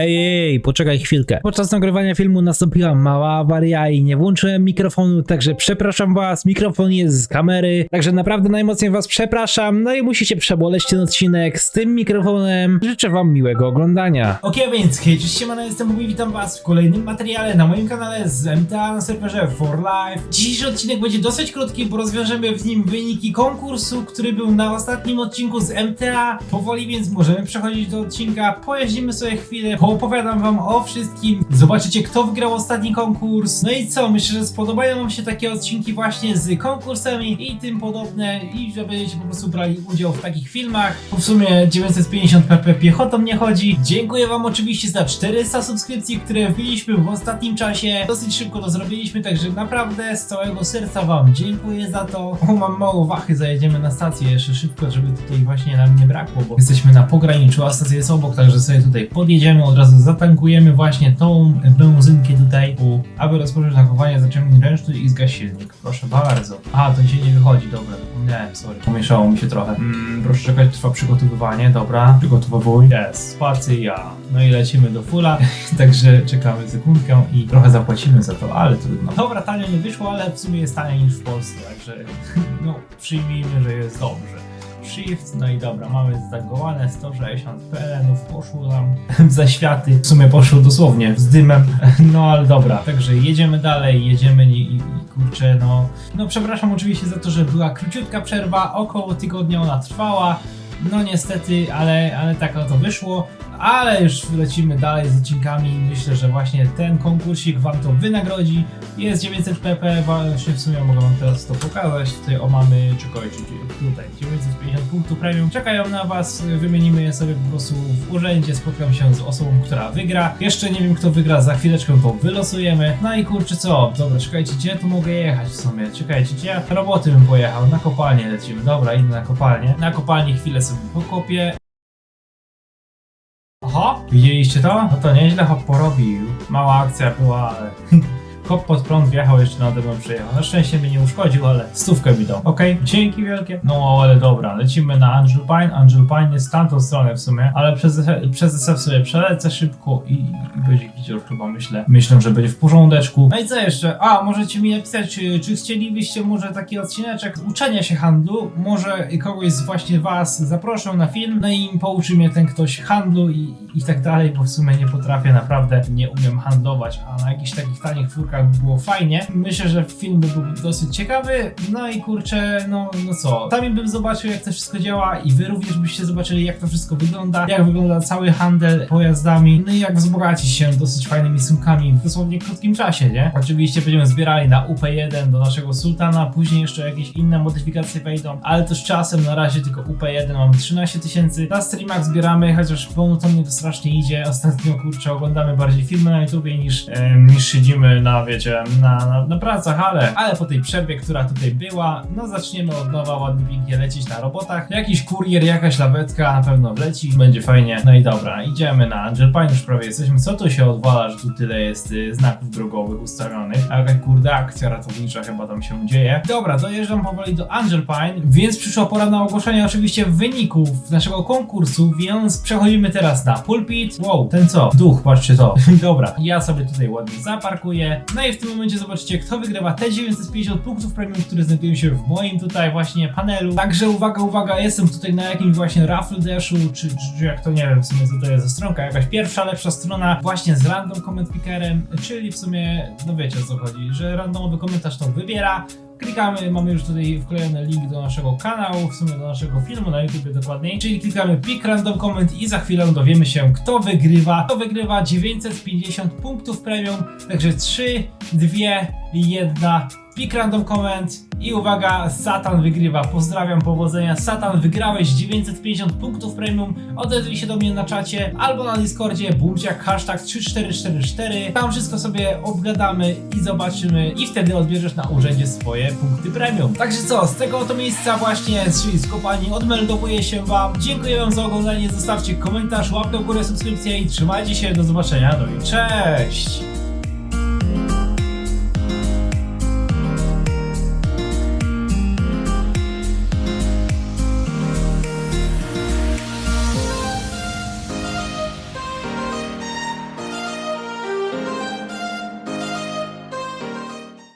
Ej, ej, poczekaj chwilkę. Podczas nagrywania filmu nastąpiła mała awaria i nie włączyłem mikrofonu, także przepraszam was, mikrofon jest z kamery, także naprawdę najmocniej was przepraszam, no i musicie przeboleć ten odcinek z tym mikrofonem. Życzę wam miłego oglądania. Okej, więc hej, cześć, siemano, jestem Mówi, witam was w kolejnym materiale na moim kanale z MTA na serwerze For Life. Dzisiejszy odcinek będzie dosyć krótki, bo rozwiążemy w nim wyniki konkursu, który był na ostatnim odcinku z MTA. Powoli więc możemy przechodzić do odcinka, pojeździmy sobie chwilę, poopowiadam wam o wszystkim, zobaczycie kto wygrał ostatni konkurs. No i co, myślę, że spodobają wam się takie odcinki właśnie z konkursami i tym podobne i że będziecie po prostu brali udział w takich filmach. Bo w sumie 950 pp piechotą nie chodzi. Dziękuję wam oczywiście za 400 subskrypcji, które wbiliśmy w ostatnim czasie. Dosyć szybko to zrobiliśmy, także naprawdę z całego serca wam dziękuję za to. O, mam mało wachy, zajedziemy na stację jeszcze szybko, żeby tutaj właśnie nam nie brakło, bo jesteśmy na pograniczu, a stacja jest obok, także sobie tutaj podjedziemy, od razu zatankujemy właśnie tą benzynkę tutaj, aby rozpocząć tankowanie, zaciągnij ręczny i zgaś silnik. Proszę bardzo. A, to dzisiaj nie wychodzi, dobra, zapomniałem, sorry. Pomieszało mi się trochę. Mm, proszę czekać, trwa przygotowywanie, dobra. Przygotowuj. Jest, spacja. No i lecimy do fulla, także czekamy sekundkę i trochę zapłacimy za to, ale trudno. Dobra, tanio nie wyszło, ale w sumie jest taniej niż w Polsce, także no przyjmijmy, że jest dobrze. Shift, no i dobra, mamy zagołane 160 PLN-ów, poszło nam w zaświaty, w sumie poszło dosłownie z dymem, no ale dobra, także jedziemy dalej, jedziemy i, i kurczę, no, no przepraszam oczywiście za to, że była króciutka przerwa, około tygodnia ona trwała, no niestety, ale, ale tak to wyszło. Ale już lecimy dalej z odcinkami. Myślę, że właśnie ten konkursik Wam to wynagrodzi. Jest 900 pp, właśnie w sumie mogę Wam teraz to pokazać. Tutaj o mamy, czekajcie, tutaj 950 punktów premium czekają na Was. Wymienimy je sobie po prostu w urzędzie. Spotkam się z osobą, która wygra. Jeszcze nie wiem kto wygra, za chwileczkę to wylosujemy. No i kurczę co, dobra, czekajcie, gdzie tu mogę jechać w sumie? Czekajcie, gdzie ja roboty bym pojechał? Na kopalnię lecimy. Dobra, idę na kopalnię. Na kopalni chwilę sobie pokopię. Oho, widzieliście to? No to nieźle hop porobił. Mała akcja była, ale... Hop pod prąd wjechał, jeszcze nade mną przejechał. Na szczęście mnie nie uszkodził, ale stówkę mi dał. Okej, dzięki wielkie. No ale dobra, lecimy na Angel Pine. Angel Pine jest tamtą stronę w sumie, ale przez, przez sobie przelecę szybko i, i będzie gicior chyba myślę. Myślę, że będzie w porządeczku. No i co jeszcze? A, możecie mi napisać, czy, czy chcielibyście może taki odcineczek uczenia się handlu? Może kogoś z właśnie was zaproszę na film, no i pouczy mnie ten ktoś handlu i, i tak dalej, bo w sumie nie potrafię, naprawdę nie umiem handlować, a na jakichś takich tanich furkach by było fajnie. Myślę, że film by był dosyć ciekawy, no i kurczę, no, no co, sami bym zobaczył jak to wszystko działa i wy również byście zobaczyli jak to wszystko wygląda, jak wygląda cały handel pojazdami, no i jak wzbogacić się dosyć fajnymi sumkami w dosłownie krótkim czasie, nie? Oczywiście będziemy zbierali na UP1 do naszego sultana, później jeszcze jakieś inne modyfikacje wejdą, ale z czasem na razie tylko UP1 mamy 13 tysięcy, na streamach zbieramy, chociaż monotonnie to strasznie idzie, ostatnio kurczę oglądamy bardziej filmy na YouTubie niż, niż siedzimy na, wiecie, na, na, na pracach, ale, ale po tej przerwie, która tutaj była, no zaczniemy od nowa ładnie pięknie lecieć na robotach, jakiś kurier, jakaś lawetka na pewno wleci, będzie fajnie, no i dobra, idziemy na Angel Pine, już prawie jesteśmy, co tu się odwala, że tu tyle jest y, znaków drogowych ustawionych, a jakaś kurde akcja ratownicza chyba tam się dzieje. Dobra, dojeżdżam powoli do Angel Pine, więc przyszła pora na ogłoszenie oczywiście wyników naszego konkursu, więc przechodzimy teraz na pulpit. Wow, ten co? Duch, patrzcie to. Dobra, ja sobie tutaj ładnie zaparkuję. No i w tym momencie zobaczycie, kto wygrywa te 950 punktów premium, które znajdują się w moim tutaj właśnie panelu. Także uwaga, uwaga, jestem tutaj na jakimś właśnie Raffle Dashu, czy, czy, jak to nie wiem w sumie co to jest za stronka, jakaś pierwsza, lepsza strona właśnie z random comment pickerem, czyli w sumie, no wiecie o co chodzi, że randomowy komentarz to wybiera, Klikamy, mamy już tutaj wklejony link do naszego kanału, w sumie do naszego filmu na YouTube dokładniej. Czyli klikamy pick random comment i za chwilę dowiemy się kto wygrywa. Kto wygrywa 950 punktów premium. Także 3, 2, 1. Pick random comment i uwaga, Satan wygrywa. Pozdrawiam, powodzenia. Satan, wygrałeś 950 punktów premium. Odezwij się do mnie na czacie albo na Discordzie, bumciak, hashtag 3444. Tam wszystko sobie obgadamy i zobaczymy i wtedy odbierzesz na urzędzie swoje punkty premium. Także co, z tego oto miejsca właśnie, czyli z kopalni odmeldowuję się wam. Dziękuję wam za oglądanie, zostawcie komentarz, łapkę w górę, subskrypcję i trzymajcie się, do zobaczenia, no i cześć!